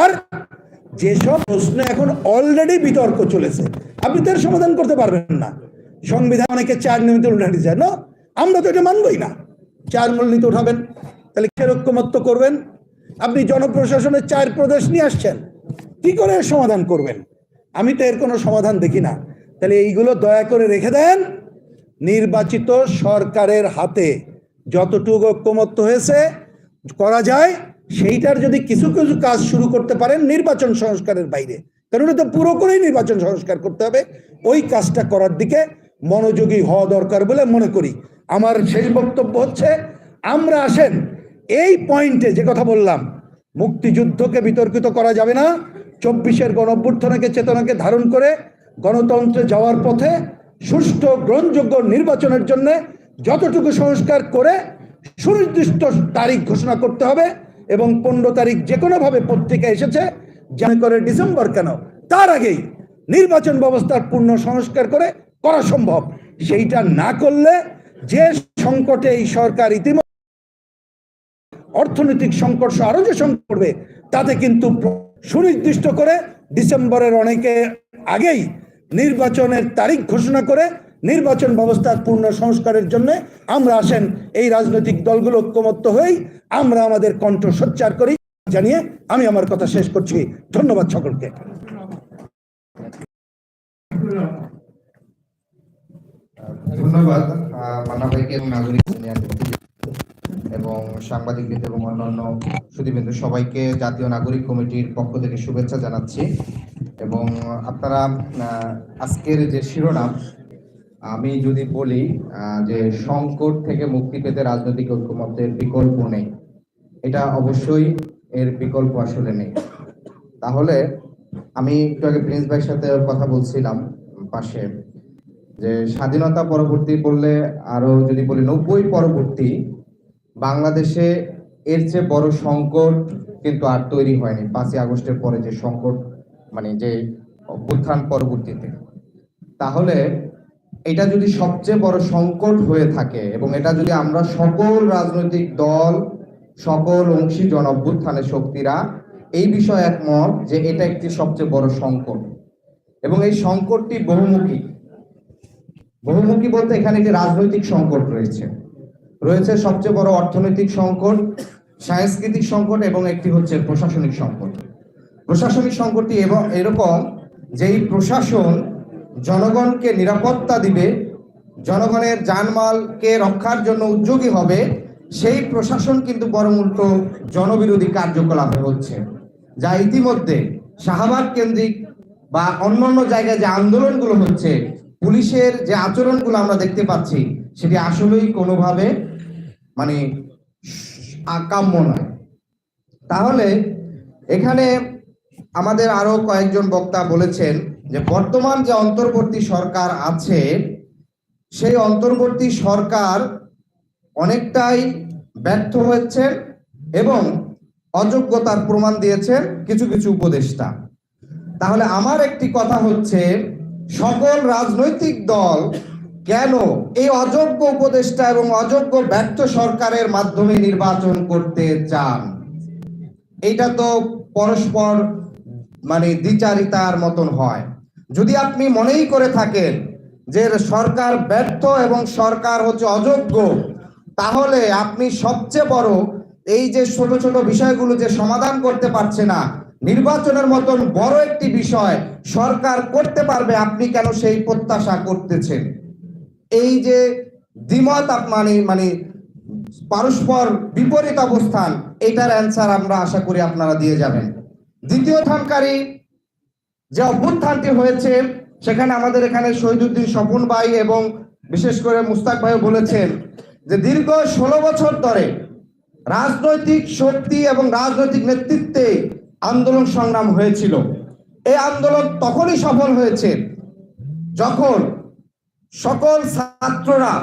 আর যেসব প্রশ্ন এখন অলরেডি বিতর্ক চলেছে, আপনি তার সমাধান করতে পারবেন না। সংবিধান অনেকে চার নিয়মিত উল্টাতে চায়। না, আমরা তো এটা মানবই না। চার মূলনীতি উঠাবেন তাহলে কিসের ঐক্যমত্য করবেন। আপনি জনপ্রশাসনের চার প্রদেশ নিয়ে আসছেন, কি করে সমাধান করবেন? আমি তো এর কোনো সমাধান দেখি না। তাহলে এইগুলো দয়া করে রেখে দেন, নির্বাচিত সরকারের হাতে যতটুকু ঐক্যমত্য হয়েছে, করা যায়। সেইটার যদি কিছু কিছু কাজ শুরু করতে পারেন নির্বাচন সংস্কারের বাইরে। কারণ তো পুরো করেই নির্বাচন সংস্কার করতে হবে। ওই কাজটা করার দিকে মনোযোগী হওয়া দরকার বলে মনে করি। আমার শেষ বক্তব্য হচ্ছে, আমরা আসেন, এই পয়েন্টে যে কথা বললাম, মুক্তিযুদ্ধকে বিতর্কিত করা যাবে না। চব্বিশের গণঅভ্যুত্থানকে চেতনাকে ধারণ করে গণতন্ত্রে যাওয়ার পথে সুষ্ঠু, গ্রহণযোগ্য নির্বাচনের জন্য যতটুকু সংস্কার করে সুনির্দিষ্ট তারিখ ঘোষণা করতে হবে। এবং পনেরো তারিখ যে কোনোভাবে পত্রিকা এসেছে জানে করে ডিসেম্বর কেন? তার আগেই নির্বাচন ব্যবস্থার পূর্ণ সংস্কার করে করা সম্ভব। সেইটা না করলে যে সংকটে এই সরকার ইতিমধ্যে অর্থনৈতিক সংকট আরও যে সংকট পড়বে, তাতে কিন্তু সুনির্দিষ্ট করে ডিসেম্বরের অনেকে আগেই নির্বাচনের তারিখ ঘোষণা করে নির্বাচন ব্যবস্থার পূর্ণ সংস্কারের জন্য আমরা আসেন এই রাজনৈতিক দলগুলো ঐক্যমত্য হয়েই আমরা আমাদের কণ্ঠ সোচ্চার করি। জানিয়ে আমি আমার কথা শেষ করছি। ধন্যবাদ সকলকে। ধন্যবাদ এবং সাংবাদিকদের এবং অন্যান্য সুদীবৃন্দ সবাইকে জাতীয় নাগরিক কমিটির পক্ষ থেকে শুভেচ্ছা জানাচ্ছি। এবং আপনারা আজকের যে শিরোনাম, আমি যদি বলি যে সংকট থেকে মুক্তি পেতে রাজনৈতিক ঐক্যমত্যের বিকল্প নেই। এটা অবশ্যই এর বিকল্প আসলে নেই। তাহলে আমি একটু আগে প্রিন্স ভাইয়ের সাথে কথা বলছিলাম পাশে, যে স্বাধীনতা পরবর্তী বললে আরও যদি বলি নব্বই পরবর্তী, বাংলাদেশে এর চেয়ে বড় সংকট কিন্তু আর তৈরি হয়নি পাঁচই আগস্টের পরে যে সংকট মানে যে অভ্যুত্থান পরবর্তীতে। তাহলে এটা যদি সবচেয়ে বড় সংকট হয়ে থাকে এবং এটা যদি আমরা সকল রাজনৈতিক দল সকল অংশী জন অভ্যুত্থানের শক্তিরা এই বিষয়ে একমত যে এটা একটি সবচেয়ে বড় সংকট। এবং এই সংকটটি বহুমুখী। বহুমুখী বলতে এখানে একটি রাজনৈতিক সংকট রয়েছে। রয়েছে সবচেয়ে বড় অর্থনৈতিক সংকট, সাংস্কৃতিক সংকট এবং একটি হচ্ছে প্রশাসনিক সংকট। প্রশাসনিক সংকটটি এবং, এরকম যেই প্রশাসন জনগণকে নিরাপত্তা দিবে, জনগণের জানমালকে রক্ষার জন্য উদ্যোগী হবে সেই প্রশাসন কিন্তু বরং উল্টো জনবিরোধী কার্যকলাপে হচ্ছে। যা ইতিমধ্যে শাহবাগ কেন্দ্রিক বা অন্যান্য জায়গায় যে আন্দোলনগুলো হচ্ছে, পুলিশের যে আচরণগুলো আমরা দেখতে পাচ্ছি, সেটি আসলেই কোনোভাবে মানে আকাম্য নয়। তাহলে এখানে আমাদের আরও কয়েকজন বক্তা বলেছেন যে বর্তমান যে অন্তর্বর্তী সরকার আছে, সেই অন্তর্বর্তী সরকার অনেকটাই ব্যর্থ হয়েছে এবং অযোগ্যতার প্রমাণ দিয়েছেন কিছু কিছু উপদেষ্টা। তাহলে আমার একটি কথা হচ্ছে, সকল রাজনৈতিক দল কেন এই অযোগ্য উপদেষ্টা এবং অযোগ্য ব্যর্থ সরকারের মাধ্যমে নির্বাচন করতে চান? এটা তো পরস্পর মানে দ্বিচারিতার মতন হয়। যদি আপনি মনেই করে থাকেন যে সরকার ব্যর্থ এবং সরকার হচ্ছে অযোগ্য তাহলে আপনি সবচেয়ে বড় এই যে ছোট ছোট বিষয়গুলো যে সমাধান করতে পারছে না, নির্বাচনের মতন বড় একটি বিষয় সরকার করতে পারবে আপনি কেন সেই প্রত্যাশা করতেছেন? এই যে দ্বিমত মানে মানে পারস্পর বিপরীত অবস্থান, এটার অ্যান্সার আমরা আশা করি আপনারা দিয়ে যাবেন। দ্বিতীয় থানকারী যে অভ্যুত্থানটি হয়েছে, সেখানে আমাদের এখানে শহীদুদ্দিন স্বপন ভাই এবং বিশেষ করে মুস্তাক ভাই বলেছেন যে দীর্ঘ ষোলো বছর ধরে রাজনৈতিক শক্তি এবং রাজনৈতিক নেতৃত্বে আন্দোলন সংগ্রাম হয়েছিল। এই আন্দোলন তখনই সফল হয়েছে যখন সকল ছাত্ররা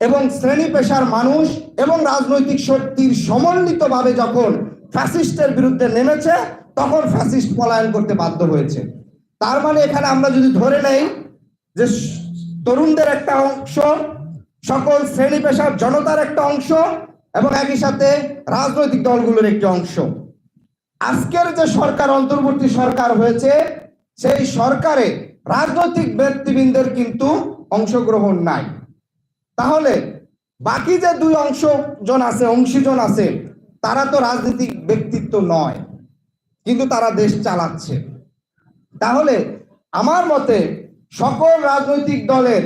এবং শ্রেণি পেশার মানুষ এবং রাজনৈতিক শক্তির সমন্বিতভাবে যখন ফ্যাসিস্টের বিরুদ্ধে নেমেছে, তখন ফ্যাসিস্ট পলায়ন করতে বাধ্য হয়েছে। তার মানে এখানে আমরা যদি ধরে নেই যে তরুণদের একটা অংশ সকল শ্রেণি পেশার জনতার একটা অংশ এবং একই সাথে রাজনৈতিক দলগুলোর একটি অংশ। আজকের যে সরকার, অন্তর্বর্তী সরকার হয়েছে, সেই সরকারে রাজনৈতিক ব্যক্তিবৃন্দের কিন্তু অংশগ্রহণ নাই। তাহলে বাকি যে দুই অংশজন আছে, অংশীজন আছে, তারা তো রাজনৈতিক ব্যক্তিত্ব নয়, কিন্তু তারা দেশ চালাচ্ছে। তাহলে আমার মতে সকল রাজনৈতিক দলের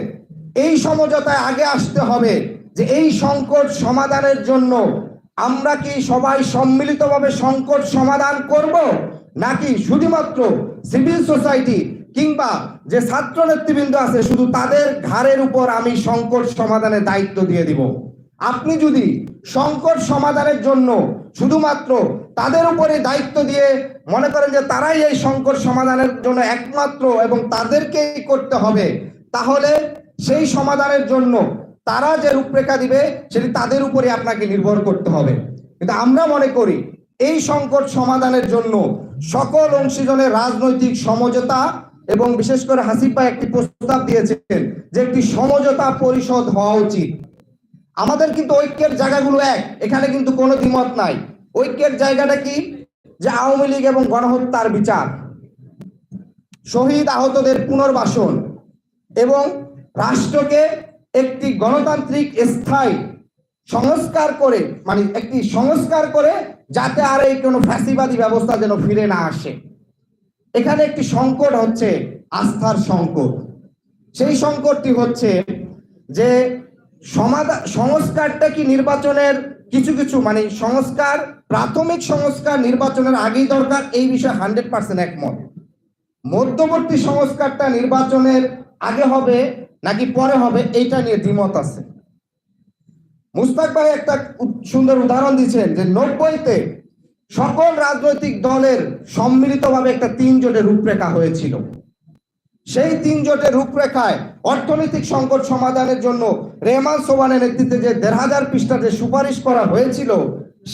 এই সমঝোতায় আগে আসতে হবে যে এই সংকট সমাধানের জন্য আমরা কি সবাই সম্মিলিতভাবে সংকট সমাধান করব? নাকি শুধুমাত্র সিভিল সোসাইটি কিংবা যে ছাত্র নেতৃবৃন্দ আছে, শুধু তাদের ঘাড়ের উপর আমি সংকট সমাধানের দায়িত্ব দিয়ে দিব? আপনি যদি সংকট সমাধানের জন্য শুধুমাত্র তাদের উপরে দায়িত্ব দিয়ে মনে করেন যে তারাই এই সংকট সমাধানের জন্য একমাত্র এবং তাদেরকেই করতে হবে, তাহলে সেই সমাধানের জন্য তারা যে রূপরেখা দিবে, সেটি তাদের উপরে আপনাকে নির্ভর করতে হবে। কিন্তু আমরা মনে করি, এই সংকট সমাধানের জন্য সকল অংশীজনের রাজনৈতিক সমঝোতা এবং বিশেষ করে হাসিফ একটি প্রস্তাব দিয়েছেন যে একটি সমঝোতা পরিষদ হওয়া উচিত। আমাদের কিন্তু ঐক্যের জায়গাগুলো এক, এখানে কিন্তু কোনো দ্বিমত নাই। ঐক্যের জায়গাটা কি? যে আওয়ামী লীগ এবং গণহত্যার বিচার, শহীদ আহতদের পুনর্বাসন এবং রাষ্ট্রকে একটি গণতান্ত্রিক স্থায়ী সংস্কার করে মানে একটি সংস্কার করে যাতে আর এই কোনো ফ্যাসিবাদী ব্যবস্থা যেন ফিরে না আসে। এখানে একটি সংকট হচ্ছে, আস্থার সংকট। সেই সংকটটি হচ্ছে যে সমাধান সংস্কারটা কি নির্বাচনের কিছু কিছু মানে সংস্কার, প্রাথমিক সংস্কার নির্বাচনের আগেই দরকার, এই বিষয়ে হান্ড্রেড পার্সেন্ট একমত। মধ্যবর্তী সংস্কারটা নির্বাচনের আগে হবে নাকি পরে হবে? এইটা নিয়ে দ্বিমত আছে। মুস্তাক ভাই একটা সুন্দর উদাহরণ দিচ্ছেন যে নব্বইতে সকল রাজনৈতিক দলের সম্মিলিতভাবে একটা তিন জোটের রূপরেখা হয়েছিল। সেই তিন জোটের রূপরেখায় অর্থনৈতিক সংকট সমাধানের জন্য রেহমান সোবানের নেতৃত্বে যে দেড় হাজার পৃষ্ঠা যে সুপারিশ করা হয়েছিল,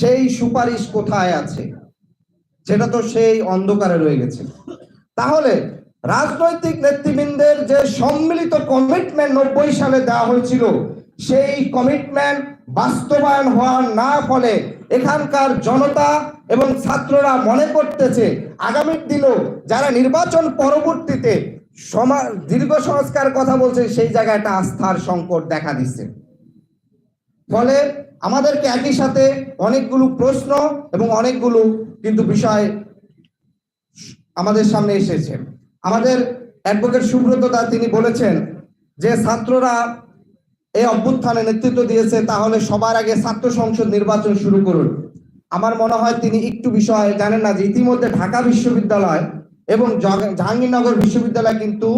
সেই সুপারিশ কোথায় আছে? সেটা তো সেই অন্ধকারে রয়ে গেছে। তাহলে রাজনৈতিক নেতৃবৃন্দের যে সম্মিলিত কমিটমেন্ট নব্বই সালে দেওয়া হয়েছিল, সেই কমিটমেন্ট বাস্তবায়ন হওয়ার না ফলে এখানকার জনতা এবং ছাত্ররা মনে করতেছে, আগামী দিনেও যারা নির্বাচন পরবর্তীতে সমাজ দীর্ঘ সংস্কার কথা বলছে, সেই জায়গায় একটা আস্থার সংকট দেখা দিচ্ছে। ফলে আমাদেরকে একই সাথে অনেকগুলো প্রশ্ন এবং অনেকগুলো কিন্তু বিষয় আমাদের সামনে এসেছে। আমাদের অ্যাডভোকেট সুব্রত দা তিনি বলেছেন যে ছাত্ররা এই অভ্যুত্থানে নেতৃত্ব দিয়েছে, তাহলে সবার আগে ছাত্র সংসদ নির্বাচন শুরু করুন। আমার মনে হয় তিনি একটু বিষয় জানেন না যে ইতিমধ্যে ঢাকা বিশ্ববিদ্যালয় এবং জাহাঙ্গীরনগর বিশ্ববিদ্যালয় কিন্তু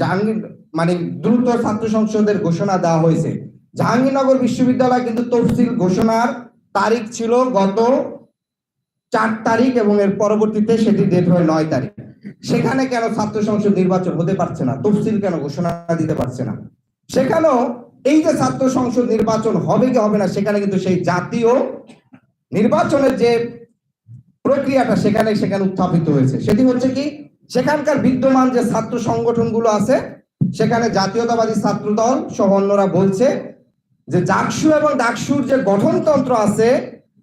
জাহাঙ্গীর মানে দ্রুত ছাত্র সংসদের ঘোষণা দেওয়া হয়েছে। জাহাঙ্গীরনগর বিশ্ববিদ্যালয় কিন্তু তফসিল ঘোষণার তারিখ ছিল গত চার তারিখ এবং এর পরবর্তীতে সেটি ডেট হয় নয় তারিখ। সেখানে কেন ছাত্র সংসদ নির্বাচন হতে পারছে না? তফসিল কেন ঘোষণা দিতে পারছে না? সেখানেও এই যে ছাত্র সংসদ নির্বাচন হবে কি হবে না, সেখানে কিন্তু সেই জাতীয় নির্বাচনের যে প্রক্রিয়াটা সেখানে সেখানে উত্থাপিত হয়েছে। সেটি হচ্ছে কি, সেখানকার বিদ্যমান যে ছাত্র সংগঠনগুলো আছে, সেখানে জাতীয়তাবাদী ছাত্র দল সহ অন্যরা বলছে যে জাকসু এবং ডাকসুর যে গঠনতন্ত্র আছে,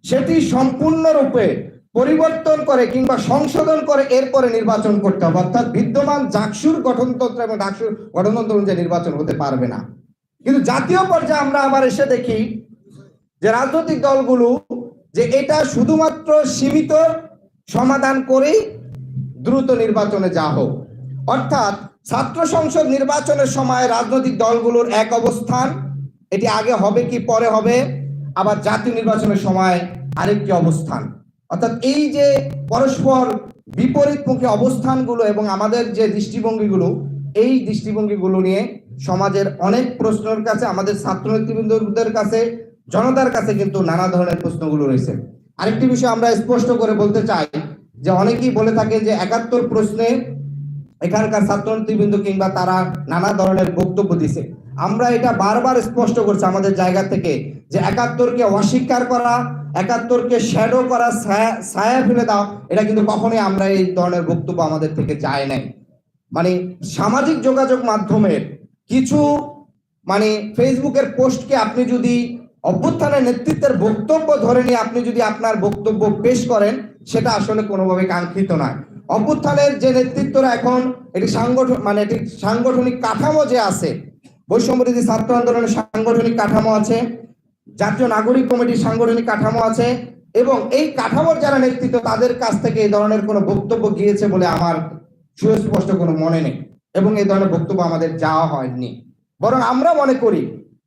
সেটি সম্পূর্ণরূপে পরিবর্তন করে কিংবা সংশোধন করে এরপরে নির্বাচন করতে হবে। অর্থাৎ বিদ্যমান জাকসুর গঠনতন্ত্র এবং ডাকসুর গঠনতন্ত্র অনুযায়ী নির্বাচন হতে পারবে না। কিন্তু জাতীয় পর্যায়ে আমরা আবার এসে দেখি যে রাজনৈতিক দলগুলো যে এটা শুধুমাত্র সীমিত সমাধান করেই দ্রুত নির্বাচনে যা হোক। অর্থাৎ ছাত্র সংসদ নির্বাচনের সময় রাজনৈতিক দলগুলোর এক অবস্থান, এটি আগে হবে কি পরে হবে, আবার জাতীয় নির্বাচনের সময় আরেকটি অবস্থান। অর্থাৎ এই যে পরস্পর বিপরীতমুখী অবস্থানগুলো এবং আমাদের যে দৃষ্টিভঙ্গিগুলো, এই দৃষ্টিভঙ্গিগুলো নিয়ে সমাজের অনেক প্রশ্নের কাছে, আমাদের ছাত্র নেতৃবৃন্দদের কাছে, জনতার কাছে কিন্তু নানা ধরনের প্রশ্নগুলো রয়েছে। আরেকটি বিষয় আমরা স্পষ্ট করে বলতে চাই যে অনেকেই বলে থাকে যে একাত্তর প্রশ্নে এখানকার ছাত্র নেতৃবৃন্দ কিংবা তারা নানা ধরনের বক্তব্য দিছে। আমরা এটা বারবার স্পষ্ট করছি আমাদের জায়গা থেকে যে একাত্তরকে অস্বীকার করা, একাত্তরকে শ্যাডো করা, ছায়া- ফেলে দাও এটা কিন্তু কখনোই আমরা এই ধরনের বক্তব্য আমাদের থেকে যায় নাই। মানে সামাজিক যোগাযোগ মাধ্যমের কিছু মানে ফেসবুকের পোস্টকে আপনি যদি অভ্যুত্থানের নেতৃত্বের বক্তব্য ধরে নিয়ে আপনি যদি আপনার বক্তব্য পেশ করেন, সেটা আসলে কোনোভাবে কাঙ্ক্ষিত নয়। অভ্যুত্থানের যে নেতৃত্বরা এখন, এটি সাংগঠন মানে এটি সাংগঠনিক কাঠামো যে আছে বৈষম্যবিরোধী ছাত্র আন্দোলনের সাংগঠনিক কাঠামো আছে, জাতীয় নাগরিক কমিটির সাংগঠনিক কাঠামো আছে, এবং এই কাঠামোর যারা নেতৃত্ব, তাদের কাছ থেকে এই ধরনের কোনো বক্তব্য গিয়েছে বলে আমার সুস্পষ্ট কোনো মনে নেই এবং এই ধরনের বক্তব্য আমাদের যাওয়া হয়নি। বরং আমরা মনে করি,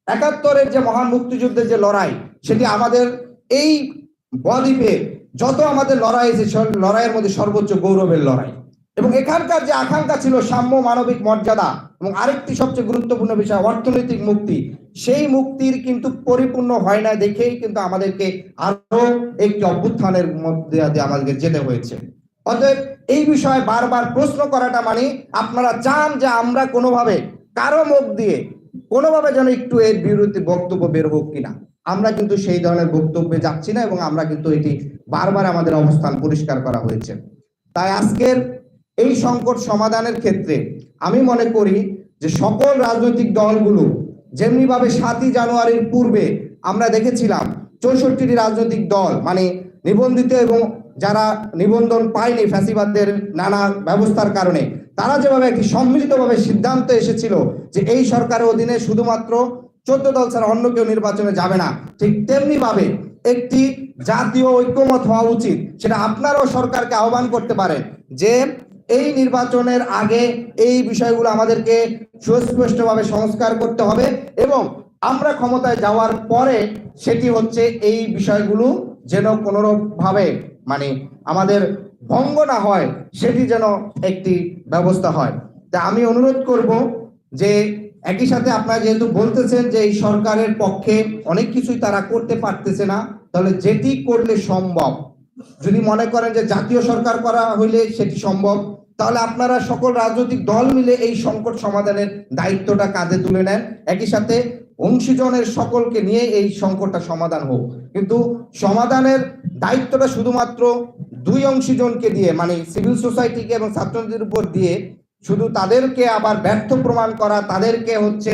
একাত্তরের যে মহান মুক্তিযুদ্ধের যে লড়াই, সেটি আমাদের এই বদ্বীপে যত আমাদের লড়াই আছে লড়াইয়ের মধ্যে সর্বোচ্চ গৌরবের লড়াই। এবং এখানকার যে আকাঙ্ক্ষা ছিল সাম্য মানবিক মর্যাদা এবং আরেকটি সবচেয়ে গুরুত্বপূর্ণ বিষয়, অর্থনৈতিক মুক্তি। সেই মুক্তির কিন্তু পরিপূর্ণ হয় না দেখেই কিন্তু আমাদেরকে আরও একটি অভ্যুত্থানের মধ্যে আমাদেরকে যেতে হয়েছে। অতএব এই বিষয়ে বারবার প্রশ্ন করাটা মানে আপনারা চান যে আমরা কোনোভাবে, কারও মুখ দিয়ে কোনোভাবে যেন একটু এর বিরুদ্ধে বক্তব্য বের হোক কিনা। আমরা কিন্তু সেই ধরনের বক্তব্যে যাচ্ছি না এবং আমরা কিন্তু এটি বারবার আমাদের অবস্থান পরিষ্কার করা হয়েছে। তাই আজকের এই সংকট সমাধানের ক্ষেত্রে আমি মনে করি যে সকল রাজনৈতিক দলগুলো যেমনি ভাবে সাতই জানুয়ারির পূর্বে আমরা দেখেছিলাম চৌষট্টিটি রাজনৈতিক দল মানে নিবন্ধিত এবং যারা নিবন্ধন পায়নি ফ্যাসিবাদদের নানা ব্যবস্থার কারণে, তারা যেভাবে একটি সম্মিলিতভাবে সিদ্ধান্ত এসেছিল যে এই সরকারের অধীনে শুধুমাত্র চোদ্দ দল ছাড়া অন্য কেউ নির্বাচনে যাবে না, ঠিক তেমনি ভাবে একটি জাতীয় ঐক্যমত হওয়া উচিত, সেটা আপনারাও সরকারকে আহ্বান করতে পারেন যে এই নির্বাচনের আগে এই বিষয়গুলো আমাদেরকে সুস্পষ্টভাবে সংস্কার করতে হবে এবং আমরা ক্ষমতায় যাওয়ার পরে সেটি হচ্ছে এই বিষয়গুলো যেন কোনোরূপ ভাবে মানে আমাদের ভঙ্গ না হয়, সেটি যেন একটি ব্যবস্থা হয়। তা আমি অনুরোধ করব যে একই সাথে আপনারা যেহেতু বলতেছেন যে এই সরকারের পক্ষে অনেক কিছুই তারা করতে পারতেছে না, তাহলে যেটি করলে সম্ভব যদি মনে করেন যে জাতীয় সরকার করা হইলে সেটি সম্ভব, তাহলে আপনারা সকল রাজনৈতিক দল মিলে এই সংকট সমাধানের দায়িত্বটা কাঁধে তুলে নেন। একই সাথে অংশীজনের সকলকে নিয়ে এই সংকটটা সমাধান হোক। কিন্তু সমাধানের দায়িত্বটা শুধুমাত্র দুই অংশীজনকে দিয়ে মানে সিভিল সোসাইটিকে এবং ছাত্রদের উপর দিয়ে, শুধু তাদেরকে আবার ব্যর্থ প্রমাণ করা, তাদেরকে হচ্ছে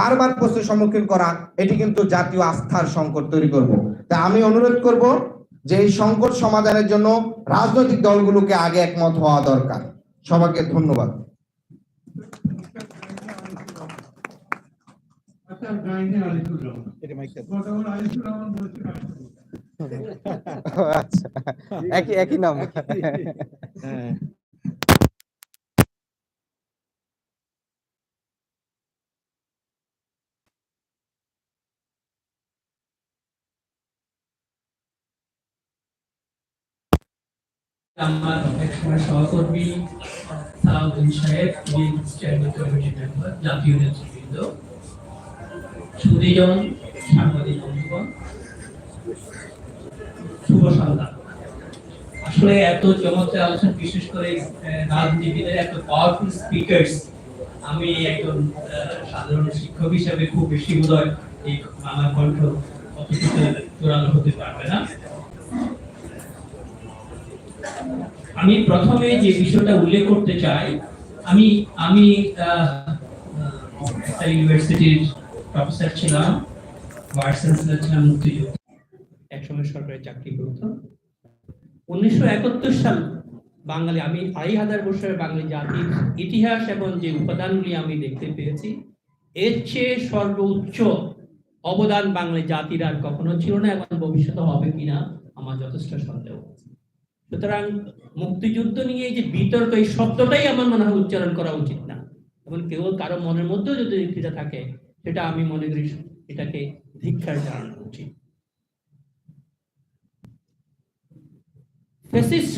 বারবার প্রশ্নের সম্মুখীন করা, এটি কিন্তু জাতীয় আস্থার সংকট তৈরি করব। তা আমি অনুরোধ করব যে এই সংকট সমাধানের জন্য রাজনৈতিক দলগুলোকে আগে একমত হওয়া দরকার। সবাইকে ধন্যবাদ। আচ্ছা গাইনি আলিপুর রহমান গতকাল আলিপুর রহমান বলেছিল আচ্ছা একই একই নাম আমার একসময় সহকর্মী সালাউদ্দিন সাহেব, যিনি স্ট্যান্ডিং কমিটি মেম্বার, জাতীয় নেতৃবৃন্দ, সুদীজন সাংবাদিক বন্ধুগণ, শুভ সন্ধ্যা। আসলে এত চমৎকার আলোচনা, বিশেষ করে রাজনীতিবিদের এত পাওয়ারফুল স্পিকার্স আমি একজন সাধারণ শিক্ষক হিসেবে খুব বেশি বোধহয় এই আমার কণ্ঠ অতটুকু জোরালো হতে পারবে না। আমি প্রথমে যে বিষয়টা উল্লেখ করতে চাই, আমি আমি একটা ইউনিভার্সিটির প্রফেসর ছিলাম ভাইস ছিলাম, মুক্তিযুদ্ধ একসময় সরকারি চাকরি করতাম উনিশশো একাত্তর সাল বাঙালি, আমি আড়াই হাজার বছরের বাঙালি জাতির ইতিহাস এবং যে উপাদানগুলি আমি দেখতে পেয়েছি, এর চেয়ে সর্বোচ্চ অবদান বাঙালি জাতির আর কখনো ছিল না এবং ভবিষ্যতে হবে কিনা, আমার যথেষ্ট সন্দেহ আছে। সুতরাং মুক্তিযুদ্ধ নিয়ে যে বিতর্ক, এই শব্দটাই আমার মনে হয় উচ্চারণ করা উচিত না। এবং কেউ কারও মনের মধ্যেও যদি দীক্ষিতা থাকে, সেটা আমি মনে করি এটাকে ধিক্ষার জানানো উচিত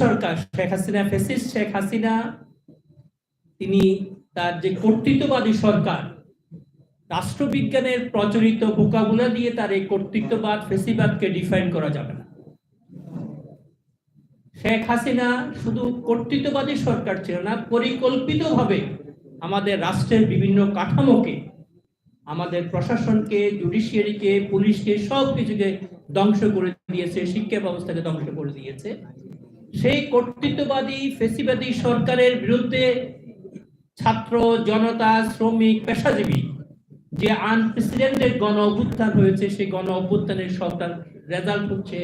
সরকার, শেখ হাসিনা, ফেসিস্ট শেখ হাসিনা, তিনি তার যে কর্তৃত্ববাদী সরকার, রাষ্ট্রবিজ্ঞানের প্রচলিত বোকাগুলা দিয়ে তার এই কর্তৃত্ববাদ, ফেসিবাদকে ডিফাইন করা যাবে না। শেখ হাসিনা শুধু কর্তৃত্ববাদী সরকার ছিল না, পরিকল্পিতভাবে আমাদের রাষ্ট্রের বিভিন্ন কাঠামোকে, আমাদের প্রশাসনকে, জুডিশিয়ারিকে, পুলিশকে সব কিছুকে ধ্বংস করে দিয়েছে, শিক্ষা ব্যবস্থাকে ধ্বংস করে দিয়েছে। সেই কর্তৃত্ববাদী, ফেসিবাদী সরকারের বিরুদ্ধে ছাত্র, জনতা, শ্রমিক, পেশাজীবী যে আনপ্রেসিডেন্টেড গণ অভ্যুত্থান হয়েছে, সেই গণ অভ্যুত্থানের সরকার রেজাল্ট হচ্ছে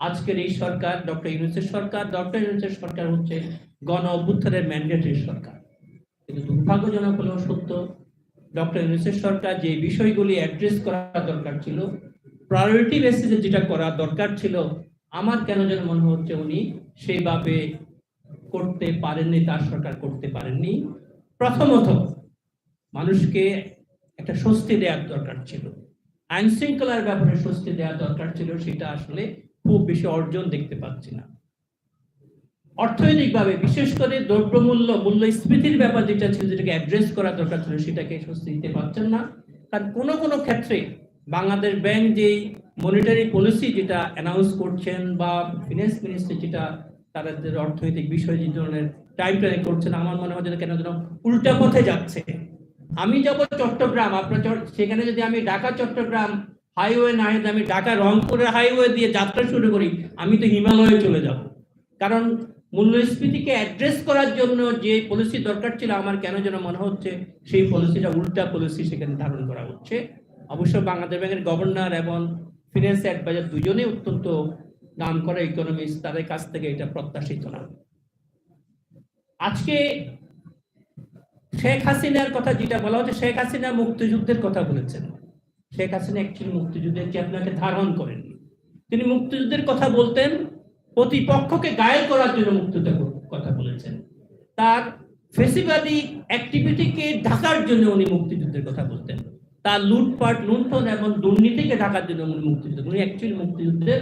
আজকের এই সরকার, ডক্টর ইউনুসের সরকার, ডক্টর ইউনুসের সরকার হচ্ছে গণ অভ্যুত্থানের ম্যান্ডেটের সরকার। কিন্তু দুর্ভাগ্যজনক হলেও সত্য, ডক্টর ইউনুসের সরকার যে বিষয়গুলি অ্যাড্রেস করা দরকার ছিল প্রায়োরিটি বেসিসে যেটা করা দরকার ছিল, আমার কেন যেন মনে হচ্ছে উনি সেইভাবে করতে পারেননি, তার সরকার করতে পারেননি। প্রথমত, মানুষকে একটা স্বস্তি দেওয়ার দরকার ছিল। আইন শৃঙ্খলার ব্যাপারে স্বস্তি দেওয়া দরকার ছিল, সেটা আসলে খুব বেশি অর্জন দেখতে পাচ্ছি না। অর্থনৈতিকভাবে, বিশেষ করে দ্রব্যমূল্য, মূল্যস্ফীতির ব্যাপার যেটা ছিল, যেটাকে অ্যাড্রেস করা দরকার ছিল, সেটাকে স্বস্তি দিতে পারছেন না। কারণ কোনো কোনো ক্ষেত্রে বাংলাদেশ ব্যাংক যেই মনিটারি পলিসি যেটা অ্যানাউন্স করছেন বা ফিনান্স মিনিস্ট্রি যেটা তাদের অর্থনৈতিক বিষয় যে ধরনের টাইম প্ল্যানিং করছেন, আমার মনে হয় যেন কেন যেন উল্টা পথে যাচ্ছে। আমি যাব চট্টগ্রাম, আপনার সেখানে যদি আমি ঢাকা, চট্টগ্রাম হাইওয়ে না হয়ে আমি ঢাকা রংপুরের হাইওয়ে দিয়ে যাত্রা শুরু করি, আমি তো হিমালয়ে চলে যাব। কারণ মূল্যস্ফীতিকে অ্যাড্রেস করার জন্য যে পলিসি দরকার ছিল, আমার কেন যেন মনে হচ্ছে সেই পলিসিটা উল্টা পলিসি সেখানে ধারণ করা হচ্ছে। অবশ্য বাংলাদেশ ব্যাংকের গভর্নর এবং ফিনান্স অ্যাডভাইজার দুজনেই অত্যন্ত নাম করা ইকোনমিস্ট তাদের কাছ থেকে এটা প্রত্যাশিত না। আজকে শেখ হাসিনার কথা যেটা বলা হচ্ছে, শেখ হাসিনা মুক্তিযুদ্ধের কথা বলেছেন। শেখ হাসিনা অ্যাকচুয়ালি মুক্তিযুদ্ধের চেতনাকে ধারণ করেননি? তিনি মুক্তিযুদ্ধের কথা বলতেন, প্রতিপক্ষকে গায়েল করার জন্য মুক্তিযুদ্ধের কথা বলেছেন। তার ফেসিবাদী অ্যাক্টিভিটিকে ঢাকার জন্য উনি মুক্তিযুদ্ধের কথা বলতেন। তার লুটপাট, লুণ্ঠন এবং দুর্নীতিকে ঢাকার জন্য উনি মুক্তিযুদ্ধ, উনি অ্যাকচুয়ালি মুক্তিযুদ্ধের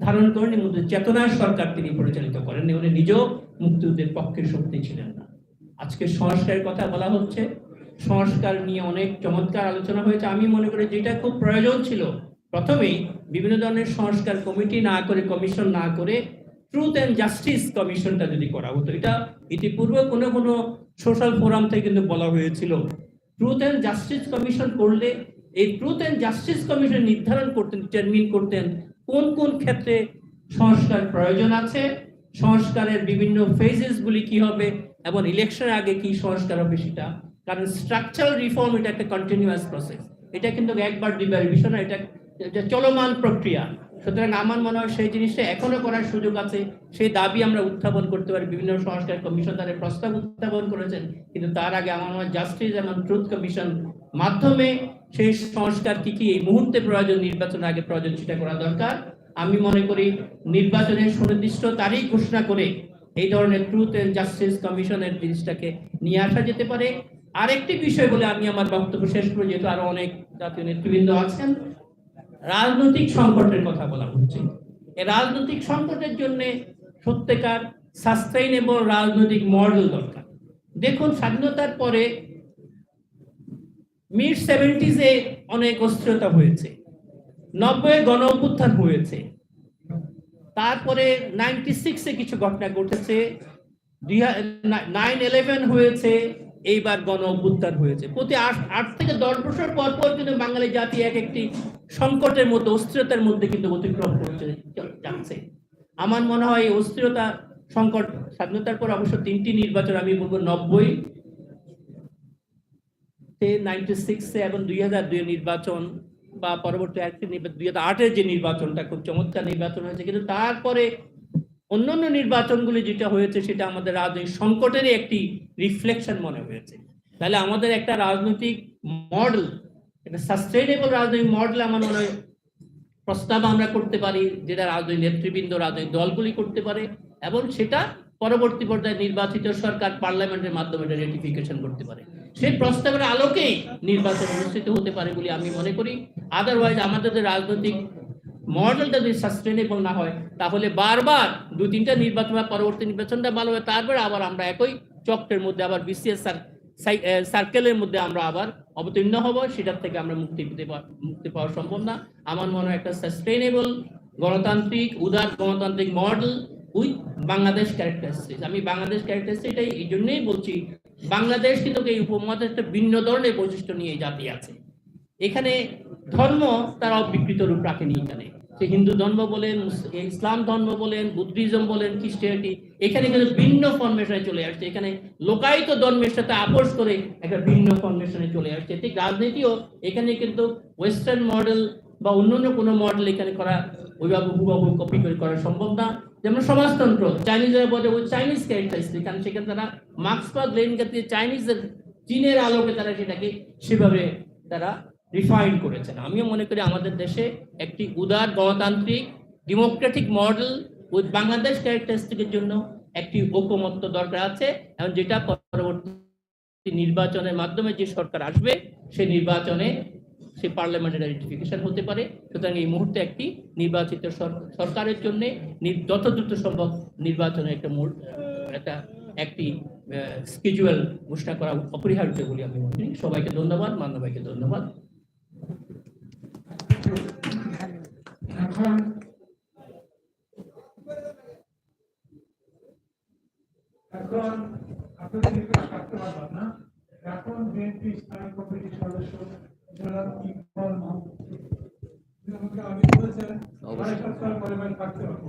ধারণ করেন মুক্তিযুদ্ধ চেতনার সরকার তিনি পরিচালিত করেন উনি নিজেও মুক্তিযুদ্ধের পক্ষের শক্তি ছিলেন না। আজকে সংস্কারের কথা বলা হচ্ছে সংস্কার নিয়ে অনেক চমৎকার আলোচনা হয়েছে। আমি মনে করি যেটা খুব প্রয়োজন ছিল, প্রথমেই বিভিন্ন ধরনের সংস্কার কমিটি না করে, কমিশন না করে ট্রুথ অ্যান্ড জাস্টিস কমিশনটা যদি করা হতো, এটা ইতিপূর্বে কোনো কোনো সোশ্যাল ফোরাম থেকে কিন্তু বলা হয়েছিল। ট্রুথ অ্যান্ড জাস্টিস কমিশন করলে এই ট্রুথ অ্যান্ড জাস্টিস কমিশন নির্ধারণ করতেন ডিটারমিন করতেন কোন কোন ক্ষেত্রে সংস্কার প্রয়োজন আছে, সংস্কারের বিভিন্ন ফেজেস গুলি কি হবে এবং ইলেকশনের আগে কি সংস্কার হবে সেটা কারণ স্ট্রাকচারাল রিফর্ম এটা একটা কন্টিনিউয়াস প্রসেস এটা কিন্তু একবার দুইবার বিষয় না, এটা চলমান প্রক্রিয়া। সুতরাং আমার মনে হয় সেই জিনিসটা এখনও করার সুযোগ আছে। সেই দাবি আমরা উত্থাপন করতে পারি। বিভিন্ন সংস্কার কমিশন তাদের প্রস্তাব উত্থাপন করেছেন। কিন্তু তার আগে আমার মনে হয় জাস্টিস এবং ট্রুথ কমিশন মাধ্যমে সেই সংস্কার কি কি এই মুহূর্তে প্রয়োজন নির্বাচন আগে প্রয়োজন সেটা করা দরকার। আমি মনে করি নির্বাচনের সুনির্দিষ্ট তারিখ ঘোষণা করে এই ধরনের ট্রুথ এন্ড জাস্টিস কমিশনের জিনিসটাকে নিয়ে আসা যেতে পারে। আরেকটি বিষয় বলে আমি আমার বক্তব্য শেষ করে, যেহেতু আরও অনেক জাতীয় নেতৃবৃন্দ আছেন। রাজনৈতিক সংকটের কথা বলা হচ্ছে। এই রাজনৈতিক সংকটের জন্য সত্যিকার সাস্টেইনেবল রাজনৈতিক মডেল দরকার। দেখুন, স্বাধীনতার পরে মিড সেভেন্টিজে অনেক অস্থিরতা হয়েছে। নব্বই গণ অভ্যুত্থান হয়েছে। তারপরে নাইনটি সিক্সে কিছু ঘটনা ঘটেছে। নাইন ইলেভেন হয়েছে। এইবার গণ অভ্যুত্থান হয়েছে। প্রতি আট থেকে দশ বছর পর পর কিন্তু বাঙালি জাতি এক একটি সংকটের মধ্যে, অস্থিরতার মধ্যে কিন্তু অতিক্রম করতে যাচ্ছে। আমার মনে হয় এই অস্থিরতা, সংকট স্বাধীনতার পর অবশ্য তিনটি নির্বাচন, আমি বলব নব্বই নাইনটি সিক্সে এবং দুই হাজার দুই নির্বাচন, বা পরবর্তী আরেকটি নির্বাচন দুই হাজার আটের যে নির্বাচনটা খুব চমৎকার নির্বাচন হয়েছে। কিন্তু তারপরে অন্যান্য নির্বাচনগুলি যেটা হয়েছে, সেটা আমাদের রাজনৈতিক সংকটেরই একটি রিফ্লেকশন মনে হয়েছে। তাহলে আমাদের একটা রাজনৈতিক মডেল একটা সাস্টেইনেবল রাজনৈতিক মডেল আমার মনে হয় প্রস্তাব আমরা করতে পারি, যেটা রাজনৈতিক নেতৃবৃন্দ, রাজনৈতিক দলগুলি করতে পারে, এবং সেটা পরবর্তী পর্যায়ে নির্বাচিত সরকার পার্লামেন্টের মাধ্যমে এটা রেটিফিকেশন করতে পারে। সেই প্রস্তাবের আলোকেই নির্বাচন অনুষ্ঠিত হতে পারে বলে আমি মনে করি। আদারওয়াইজ আমাদের রাজনৈতিক মডেলটা যদি সাস্টেনেবল না হয়, তাহলে বারবার দু তিনটা নির্বাচন বা পরবর্তী নির্বাচনটা ভালো হয়, তারপরে আবার আমরা একই চক্রের মধ্যে আবার বিসিএস সার্কেলের মধ্যে আমরা আবার অবতীর্ণ হব, সেটার থেকে আমরা মুক্তি পেতে মুক্তি পাওয়া সম্ভব না। আমার মনে হয় একটা সাস্টেনেবল গণতান্ত্রিক, উদার গণতান্ত্রিক মডেল উইথ বাংলাদেশ ক্যারেক্টারিস্টিক্স আমি বাংলাদেশ ক্যারেক্টারিস্টিক এটাই এই জন্যই বলছি, বাংলাদেশ কিন্তু এই উপমহাদেশ একটা ভিন্ন ধরনের বৈশিষ্ট্য নিয়ে জাতি আছে। এখানে ধর্ম তারা বিকৃত রূপ রাখেনি এখানে। সে হিন্দু ধর্ম বলেন ইসলাম ধর্ম বলেন, বুদ্ধিজম বলেন, খ্রিস্টিয়ানিটি, এখানে কিন্তু ভিন্ন ফরমেশনে চলে আসছে। এখানে লোকায়িত ধর্মের সাথে আপোষ করে একটা ভিন্ন ফরমেশনে চলে আসছে। ঠিক রাজনীতিও এখানে কিন্তু ওয়েস্টার্ন মডেল বা অন্যান্য কোনো মডেল এখানে করা ওইভাবে হুবাহু কপি করে করা সম্ভব না। যেমন সমাজতন্ত্র চাইনিজরা বলে ওই চাইনিজ ক্যারেক্টারিস্টিক কারণ সেখানে তারা মার্ক্সবাদ লেনকে চাইনিজের চীনের আলোকে তারা সেটাকে সেভাবে তারা রিফাইন করেছেন। আমিও মনে করি আমাদের দেশে একটি উদার গণতান্ত্রিক ডেমোক্রেটিক মডেল উইথ বাংলাদেশ ক্যারেক্টারিস্টিকের জন্য একটি ঐকমত্য দরকার আছে। এবং যেটা পরবর্তী নির্বাচনের মাধ্যমে যে সরকার আসবে, সেই নির্বাচনে সে পার্লামেন্টের আইডেন্টিফিকেশন হতে পারে। সুতরাং এই মুহূর্তে একটি নির্বাচিত সর- সরকারের জন্য যত দ্রুত সম্ভব নির্বাচনের একটা মূল একটা, একটি স্কেজুয়াল ঘোষণা করা অপরিহার্য বলে আমি মনে করি। সবাইকে ধন্যবাদ, মান্যবাইকে ধন্যবাদ। এখন আপনাদের থাকতে পারবেন না এখন বিএনপি স্থায়ী কমিটির সদস্য জনাব ইকবাল মাহমুদ বলেছেন পরিমাণ থাকতে পারব